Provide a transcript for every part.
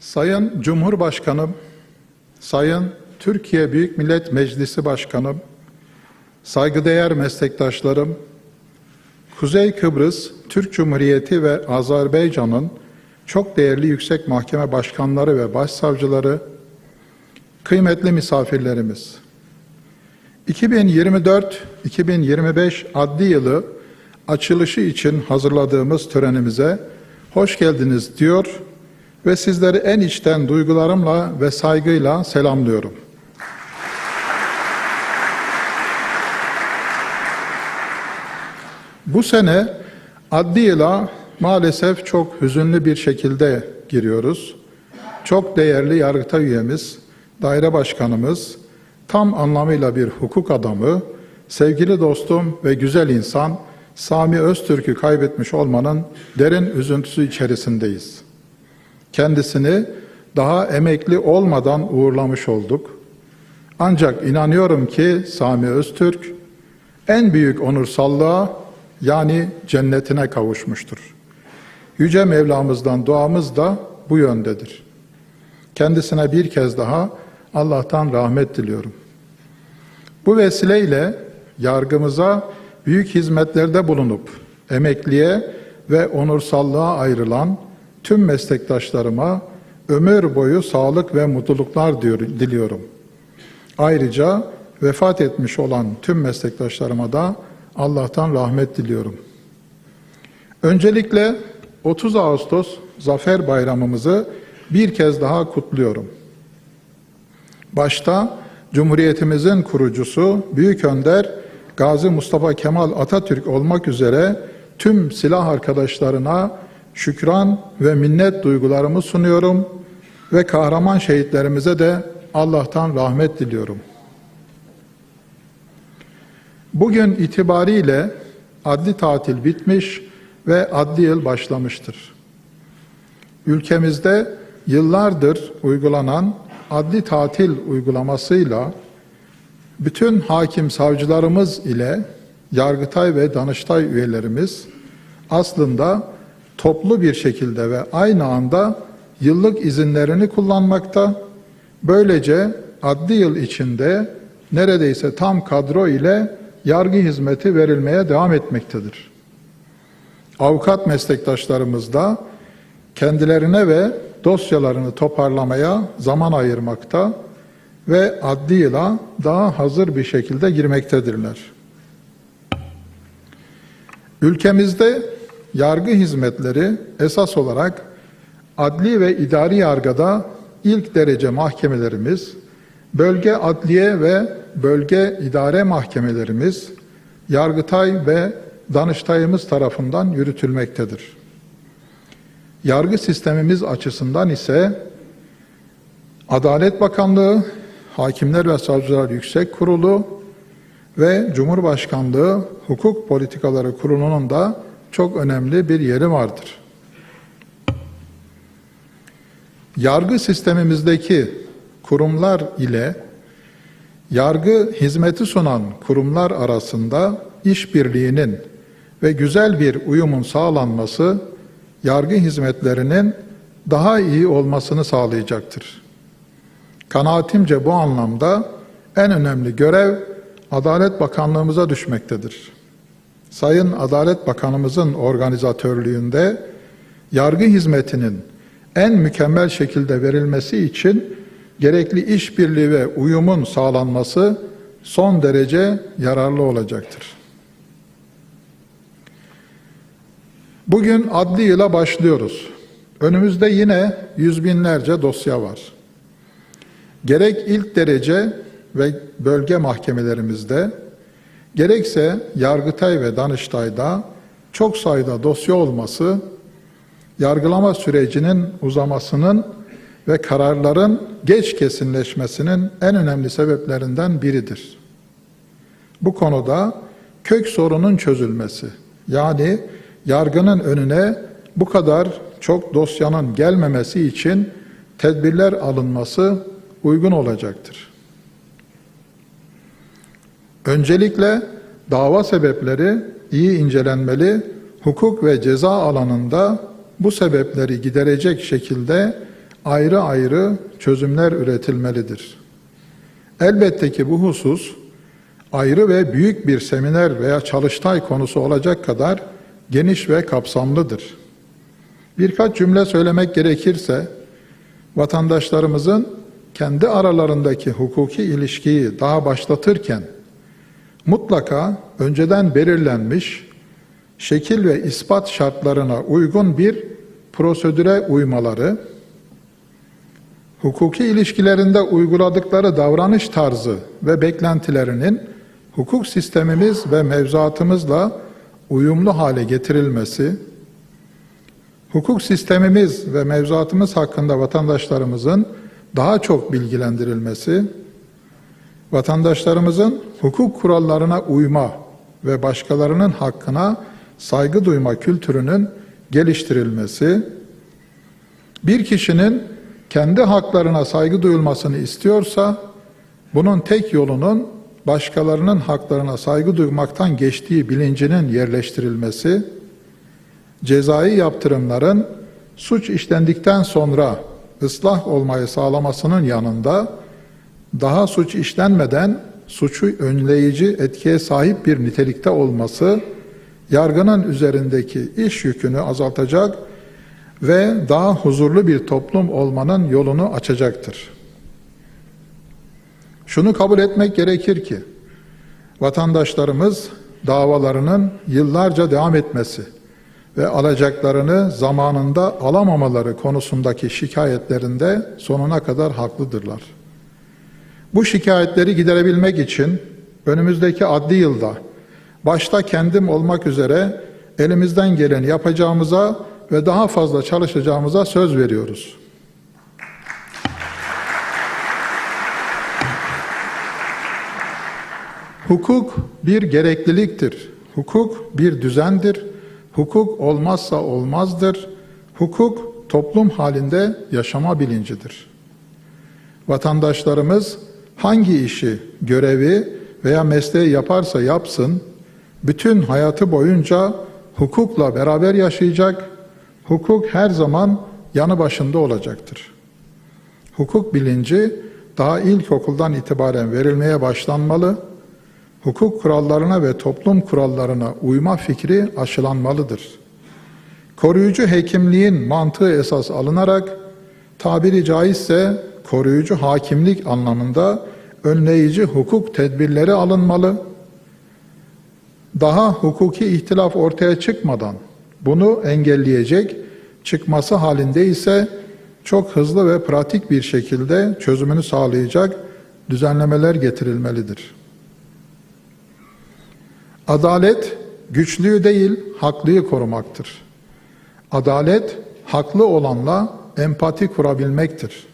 Sayın Cumhurbaşkanım, Sayın Türkiye Büyük Millet Meclisi Başkanım, saygıdeğer meslektaşlarım, Kuzey Kıbrıs Türk Cumhuriyeti ve Azerbaycan'ın çok değerli yüksek mahkeme başkanları ve başsavcıları, kıymetli misafirlerimiz. 2024-2025 adli yılı açılışı için hazırladığımız törenimize hoş geldiniz diyor ve sizleri en içten duygularımla ve saygıyla selamlıyorum. Bu sene adli yıla maalesef çok hüzünlü bir şekilde giriyoruz. Çok değerli yargıta üyemiz, daire başkanımız, tam anlamıyla bir hukuk adamı, sevgili dostum ve güzel insan Sami Öztürk'ü kaybetmiş olmanın derin üzüntüsü içerisindeyiz. Kendisini daha emekli olmadan uğurlamış olduk. Ancak inanıyorum ki Sami Öztürk en büyük onursallığa yani cennetine kavuşmuştur. Yüce Mevlamızdan duamız da bu yöndedir. Kendisine bir kez daha Allah'tan rahmet diliyorum. Bu vesileyle yargımıza büyük hizmetlerde bulunup emekliye ve onursallığa ayrılan tüm meslektaşlarıma ömür boyu sağlık ve mutluluklar diliyorum. Ayrıca vefat etmiş olan tüm meslektaşlarıma da Allah'tan rahmet diliyorum. Öncelikle 30 Ağustos Zafer Bayramımızı bir kez daha kutluyorum. Başta Cumhuriyetimizin kurucusu Büyük Önder Gazi Mustafa Kemal Atatürk olmak üzere tüm silah arkadaşlarına şükran ve minnet duygularımı sunuyorum ve kahraman şehitlerimize de Allah'tan rahmet diliyorum. Bugün itibariyle adli tatil bitmiş ve adli yıl başlamıştır. Ülkemizde yıllardır uygulanan adli tatil uygulamasıyla bütün hakim savcılarımız ile Yargıtay ve Danıştay üyelerimiz aslında toplu bir şekilde ve aynı anda yıllık izinlerini kullanmakta. Böylece adli yıl içinde neredeyse tam kadro ile yargı hizmeti verilmeye devam etmektedir. Avukat meslektaşlarımız da kendilerine ve dosyalarını toparlamaya zaman ayırmakta ve adli yıla daha hazır bir şekilde girmektedirler. Ülkemizde yargı hizmetleri esas olarak adli ve idari yargıda ilk derece mahkemelerimiz, bölge adliye ve bölge idare mahkemelerimiz, Yargıtay ve Danıştayımız tarafından yürütülmektedir. Yargı sistemimiz açısından ise Adalet Bakanlığı, Hakimler ve Savcılar Yüksek Kurulu ve Cumhurbaşkanlığı Hukuk Politikaları Kurulu'nun da çok önemli bir yeri vardır. Yargı sistemimizdeki kurumlar ile yargı hizmeti sunan kurumlar arasında işbirliğinin ve güzel bir uyumun sağlanması yargı hizmetlerinin daha iyi olmasını sağlayacaktır. Kanaatimce bu anlamda en önemli görev Adalet Bakanlığımıza düşmektedir. Sayın Adalet Bakanımızın organizatörlüğünde yargı hizmetinin en mükemmel şekilde verilmesi için gerekli işbirliği ve uyumun sağlanması son derece yararlı olacaktır. Bugün adli yıla başlıyoruz. Önümüzde yine yüz binlerce dosya var. Gerek ilk derece ve bölge mahkemelerimizde, gerekse Yargıtay ve Danıştay'da çok sayıda dosya olması, yargılama sürecinin uzamasının ve kararların geç kesinleşmesinin en önemli sebeplerinden biridir. Bu konuda kök sorunun çözülmesi, yani yargının önüne bu kadar çok dosyanın gelmemesi için tedbirler alınması uygun olacaktır. Öncelikle dava sebepleri iyi incelenmeli, hukuk ve ceza alanında bu sebepleri giderecek şekilde ayrı ayrı çözümler üretilmelidir. Elbette ki bu husus ayrı ve büyük bir seminer veya çalıştay konusu olacak kadar geniş ve kapsamlıdır. Birkaç cümle söylemek gerekirse vatandaşlarımızın kendi aralarındaki hukuki ilişkiyi daha başlatırken mutlaka önceden belirlenmiş şekil ve ispat şartlarına uygun bir prosedüre uymaları, hukuki ilişkilerinde uyguladıkları davranış tarzı ve beklentilerinin hukuk sistemimiz ve mevzuatımızla uyumlu hale getirilmesi, hukuk sistemimiz ve mevzuatımız hakkında vatandaşlarımızın daha çok bilgilendirilmesi, vatandaşlarımızın hukuk kurallarına uyma ve başkalarının hakkına saygı duyma kültürünün geliştirilmesi, bir kişinin kendi haklarına saygı duyulmasını istiyorsa, bunun tek yolunun başkalarının haklarına saygı duymaktan geçtiği bilincinin yerleştirilmesi, cezai yaptırımların suç işlendikten sonra ıslah olmayı sağlamasının yanında daha suç işlenmeden suçu önleyici etkiye sahip bir nitelikte olması yargının üzerindeki iş yükünü azaltacak ve daha huzurlu bir toplum olmanın yolunu açacaktır. Şunu kabul etmek gerekir ki vatandaşlarımız davalarının yıllarca devam etmesi ve alacaklarını zamanında alamamaları konusundaki şikayetlerinde sonuna kadar haklıdırlar. Bu şikayetleri giderebilmek için önümüzdeki adli yılda başta kendim olmak üzere elimizden geleni yapacağımıza ve daha fazla çalışacağımıza söz veriyoruz. Hukuk bir gerekliliktir. Hukuk bir düzendir. Hukuk olmazsa olmazdır. Hukuk toplum halinde yaşama bilincidir. Vatandaşlarımız hangi işi, görevi veya mesleği yaparsa yapsın, bütün hayatı boyunca hukukla beraber yaşayacak, hukuk her zaman yanı başında olacaktır. Hukuk bilinci daha ilkokuldan itibaren verilmeye başlanmalı, hukuk kurallarına ve toplum kurallarına uyma fikri aşılanmalıdır. Koruyucu hekimliğin mantığı esas alınarak tabiri caizse koruyucu hakimlik anlamında önleyici hukuk tedbirleri alınmalı. Daha hukuki ihtilaf ortaya çıkmadan bunu engelleyecek, çıkması halinde ise çok hızlı ve pratik bir şekilde çözümünü sağlayacak düzenlemeler getirilmelidir. Adalet güçlüyü değil, haklıyı korumaktır. Adalet haklı olanla empati kurabilmektir.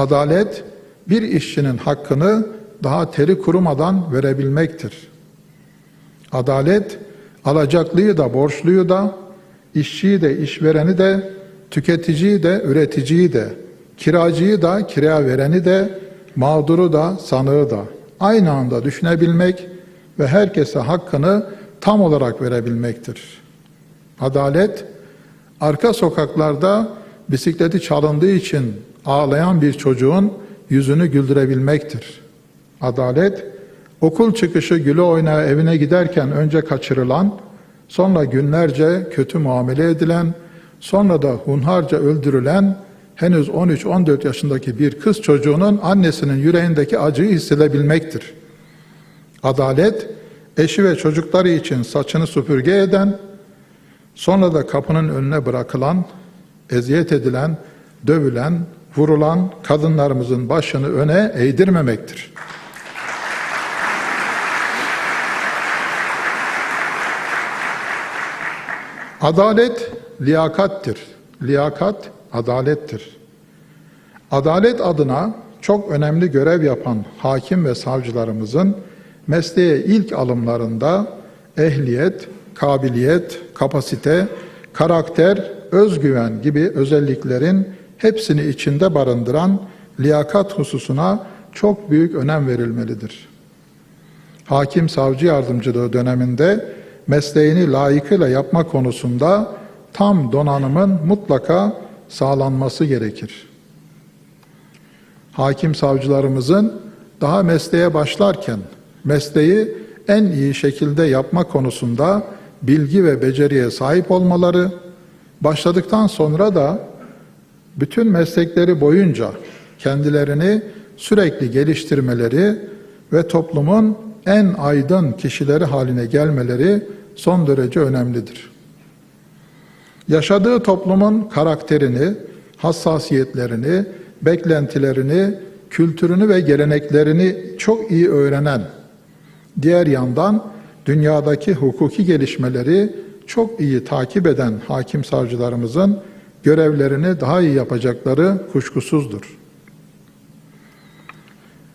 Adalet bir işçinin hakkını daha teri kurumadan verebilmektir. Adalet alacaklıyı da borçluyu da işçiyi de işvereni de tüketiciyi de üreticiyi de kiracıyı da kiraya vereni de mağduru da sanığı da aynı anda düşünebilmek ve herkese hakkını tam olarak verebilmektir. Adalet arka sokaklarda bisikleti çalındığı için ağlayan bir çocuğun yüzünü güldürebilmektir. Adalet, okul çıkışı güle oynaya evine giderken önce kaçırılan, sonra günlerce kötü muamele edilen, sonra da hunharca öldürülen henüz 13-14 yaşındaki bir kız çocuğunun annesinin yüreğindeki acıyı hissedebilmektir. Adalet, eşi ve çocukları için saçını süpürge eden, sonra da kapının önüne bırakılan, eziyet edilen, dövülen, vurulan kadınlarımızın başını öne eğdirmemektir. Adalet liyakattir. Liyakat adalettir. Adalet adına çok önemli görev yapan hakim ve savcılarımızın mesleğe ilk alımlarında ehliyet, kabiliyet, kapasite, karakter, özgüven gibi özelliklerin hepsini içinde barındıran liyakat hususuna çok büyük önem verilmelidir. Hakim savcı yardımcılığı döneminde mesleğini layıkıyla yapma konusunda tam donanımın mutlaka sağlanması gerekir. Hakim savcılarımızın daha mesleğe başlarken mesleği en iyi şekilde yapma konusunda bilgi ve beceriye sahip olmaları, başladıktan sonra da bütün meslekleri boyunca kendilerini sürekli geliştirmeleri ve toplumun en aydın kişileri haline gelmeleri son derece önemlidir. Yaşadığı toplumun karakterini, hassasiyetlerini, beklentilerini, kültürünü ve geleneklerini çok iyi öğrenen, diğer yandan dünyadaki hukuki gelişmeleri çok iyi takip eden hakim savcılarımızın görevlerini daha iyi yapacakları kuşkusuzdur.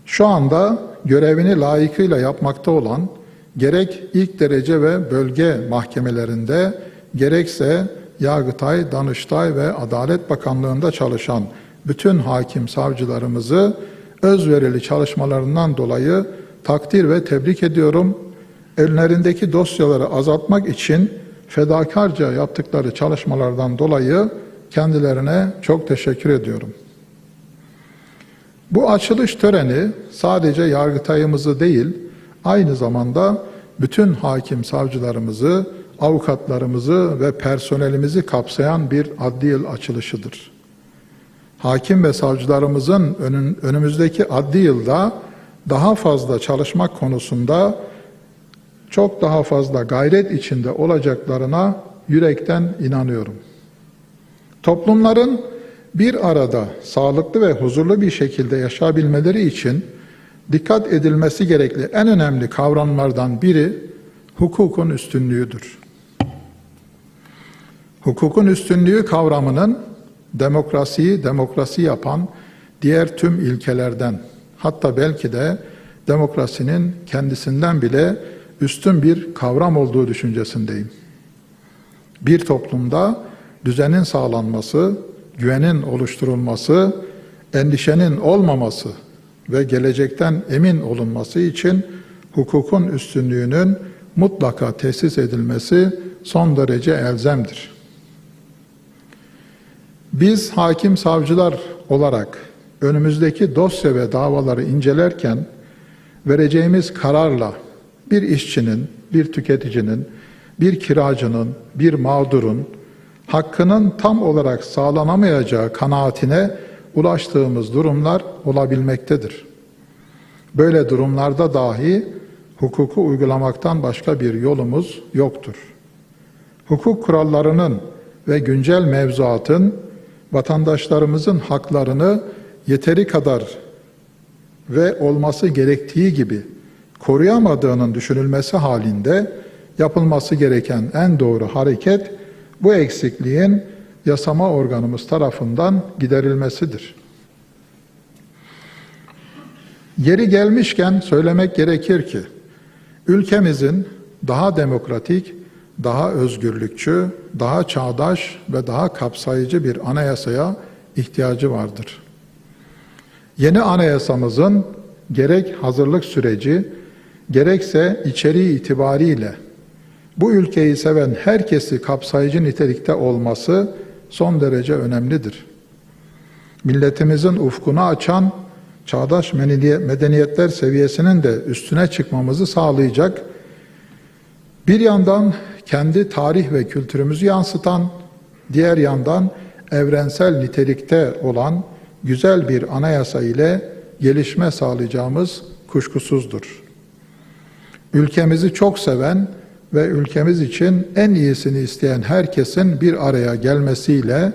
Şu anda görevini layıkıyla yapmakta olan gerek ilk derece ve bölge mahkemelerinde gerekse Yargıtay, Danıştay ve Adalet Bakanlığı'nda çalışan bütün hakim savcılarımızı özverili çalışmalarından dolayı takdir ve tebrik ediyorum. Ellerindeki dosyaları azaltmak için fedakarca yaptıkları çalışmalardan dolayı kendilerine çok teşekkür ediyorum. Bu açılış töreni sadece yargıtayımızı değil, aynı zamanda bütün hakim savcılarımızı, avukatlarımızı ve personelimizi kapsayan bir adli yıl açılışıdır. Hakim ve savcılarımızın önün, önümüzdeki adli yılda daha fazla çalışmak konusunda çok daha fazla gayret içinde olacaklarına yürekten inanıyorum. Toplumların bir arada sağlıklı ve huzurlu bir şekilde yaşayabilmeleri için dikkat edilmesi gerekli en önemli kavramlardan biri hukukun üstünlüğüdür. Hukukun üstünlüğü kavramının demokrasiyi demokrasi yapan diğer tüm ilkelerden hatta belki de demokrasinin kendisinden bile üstün bir kavram olduğu düşüncesindeyim. Bir toplumda düzenin sağlanması, güvenin oluşturulması, endişenin olmaması ve gelecekten emin olunması için hukukun üstünlüğünün mutlaka tesis edilmesi son derece elzemdir. Biz hakim savcılar olarak önümüzdeki dosya ve davaları incelerken vereceğimiz kararla bir işçinin, bir tüketicinin, bir kiracının, bir mağdurun hakkının tam olarak sağlanamayacağı kanaatine ulaştığımız durumlar olabilmektedir. Böyle durumlarda dahi hukuku uygulamaktan başka bir yolumuz yoktur. Hukuk kurallarının ve güncel mevzuatın vatandaşlarımızın haklarını yeteri kadar ve olması gerektiği gibi koruyamadığının düşünülmesi halinde yapılması gereken en doğru hareket bu eksikliğin yasama organımız tarafından giderilmesidir. Yeri gelmişken söylemek gerekir ki ülkemizin daha demokratik, daha özgürlükçü, daha çağdaş ve daha kapsayıcı bir anayasaya ihtiyacı vardır. Yeni anayasamızın gerek hazırlık süreci, gerekse içeriği itibariyle bu ülkeyi seven herkesi kapsayıcı nitelikte olması son derece önemlidir. Milletimizin ufkunu açan çağdaş medeniyetler seviyesinin de üstüne çıkmamızı sağlayacak bir yandan kendi tarih ve kültürümüzü yansıtan, diğer yandan evrensel nitelikte olan güzel bir anayasa ile gelişme sağlayacağımız kuşkusuzdur. Ülkemizi çok seven ve ülkemiz için en iyisini isteyen herkesin bir araya gelmesiyle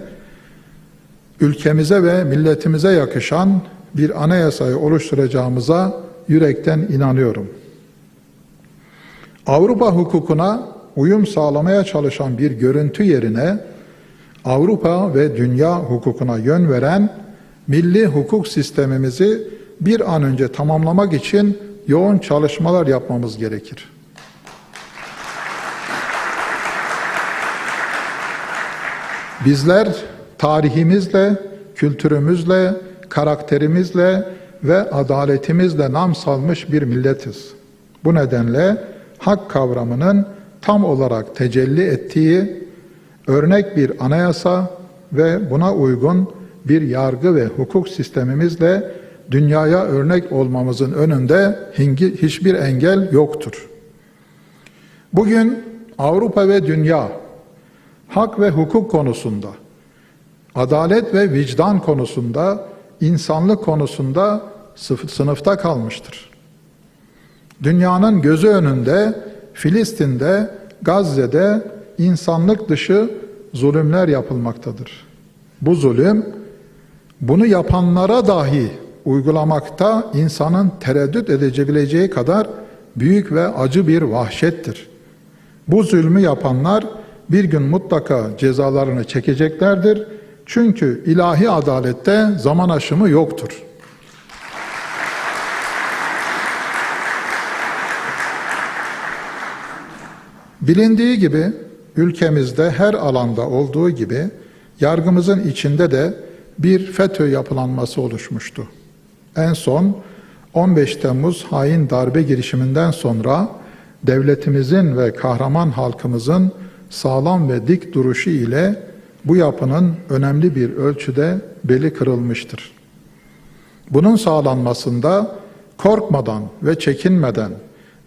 ülkemize ve milletimize yakışan bir anayasayı oluşturacağımıza yürekten inanıyorum. Avrupa hukukuna uyum sağlamaya çalışan bir görüntü yerine Avrupa ve dünya hukukuna yön veren milli hukuk sistemimizi bir an önce tamamlamak için yoğun çalışmalar yapmamız gerekir. Bizler tarihimizle, kültürümüzle, karakterimizle ve adaletimizle nam salmış bir milletiz. Bu nedenle hak kavramının tam olarak tecelli ettiği örnek bir anayasa ve buna uygun bir yargı ve hukuk sistemimizle dünyaya örnek olmamızın önünde hiçbir engel yoktur. Bugün Avrupa ve dünya hak ve hukuk konusunda, adalet ve vicdan konusunda, insanlık konusunda sınıfta kalmıştır. Dünyanın gözü önünde Filistin'de, Gazze'de insanlık dışı zulümler yapılmaktadır. Bu zulüm bunu yapanlara dahi uygulamakta insanın tereddüt edebileceği kadar büyük ve acı bir vahşettir. Bu zulmü yapanlar bir gün mutlaka cezalarını çekeceklerdir. Çünkü ilahi adalette zaman aşımı yoktur. Bilindiği gibi ülkemizde her alanda olduğu gibi yargımızın içinde de bir FETÖ yapılanması oluşmuştu. En son 15 Temmuz hain darbe girişiminden sonra devletimizin ve kahraman halkımızın sağlam ve dik duruşu ile bu yapının önemli bir ölçüde beli kırılmıştır. Bunun sağlanmasında korkmadan ve çekinmeden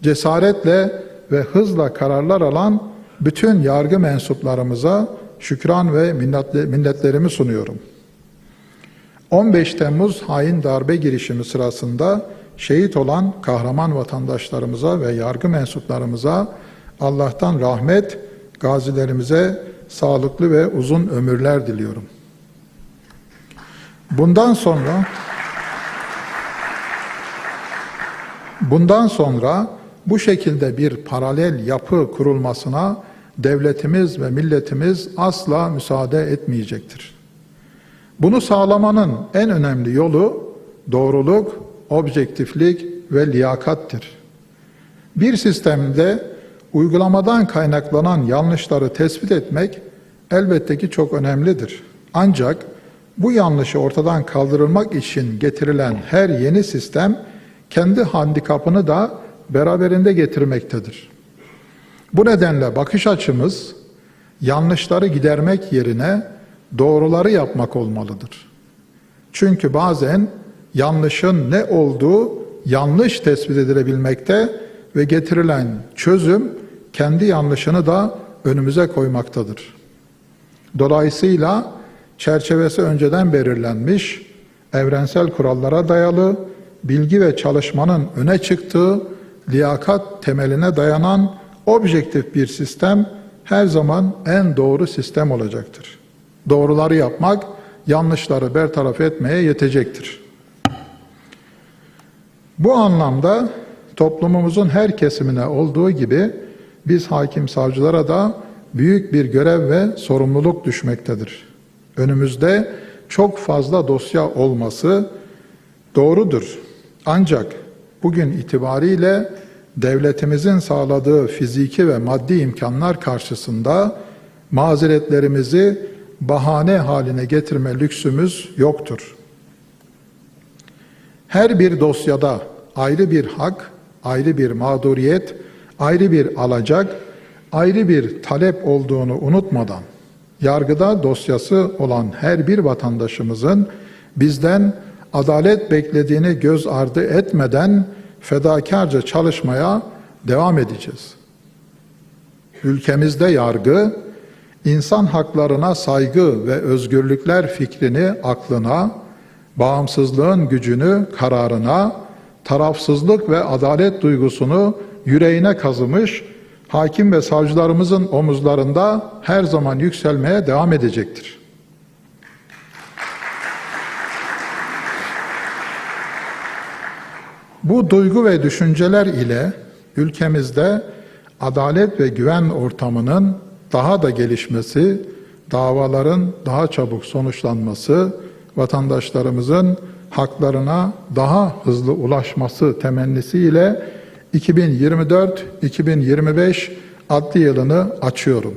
cesaretle ve hızla kararlar alan bütün yargı mensuplarımıza şükran ve minnetle- minnetlerimi sunuyorum. 15 Temmuz hain darbe girişimi sırasında şehit olan kahraman vatandaşlarımıza ve yargı mensuplarımıza Allah'tan rahmet, gazilerimize sağlıklı ve uzun ömürler diliyorum. Bundan sonra Bundan sonra bu şekilde bir paralel yapı kurulmasına devletimiz ve milletimiz asla müsaade etmeyecektir. Bunu sağlamanın en önemli yolu doğruluk, objektiflik ve liyakattir. Bir sistemde uygulamadan kaynaklanan yanlışları tespit etmek elbette ki çok önemlidir. Ancak bu yanlışı ortadan kaldırılmak için getirilen her yeni sistem kendi handikapını da beraberinde getirmektedir. Bu nedenle bakış açımız yanlışları gidermek yerine doğruları yapmak olmalıdır. Çünkü bazen yanlışın ne olduğu yanlış tespit edilebilmekte ve getirilen çözüm kendi yanlışını da önümüze koymaktadır. Dolayısıyla çerçevesi önceden belirlenmiş, evrensel kurallara dayalı, bilgi ve çalışmanın öne çıktığı, liyakat temeline dayanan objektif bir sistem her zaman en doğru sistem olacaktır. Doğruları yapmak, yanlışları bertaraf etmeye yetecektir. Bu anlamda toplumumuzun her kesimine olduğu gibi biz hakim savcılara da büyük bir görev ve sorumluluk düşmektedir. Önümüzde çok fazla dosya olması doğrudur. Ancak bugün itibariyle devletimizin sağladığı fiziki ve maddi imkanlar karşısında mazeretlerimizi bahane haline getirme lüksümüz yoktur. Her bir dosyada ayrı bir hak, ayrı bir mağduriyet, ayrı bir alacak, ayrı bir talep olduğunu unutmadan yargıda dosyası olan her bir vatandaşımızın bizden adalet beklediğini göz ardı etmeden fedakarca çalışmaya devam edeceğiz. Ülkemizde yargı, insan haklarına saygı ve özgürlükler fikrini aklına, bağımsızlığın gücünü kararına, tarafsızlık ve adalet duygusunu yüreğine kazımış, hakim ve savcılarımızın omuzlarında her zaman yükselmeye devam edecektir. Bu duygu ve düşünceler ile ülkemizde adalet ve güven ortamının daha da gelişmesi, davaların daha çabuk sonuçlanması, vatandaşlarımızın haklarına daha hızlı ulaşması temennisiyle 2024-2025 adli yılını açıyorum.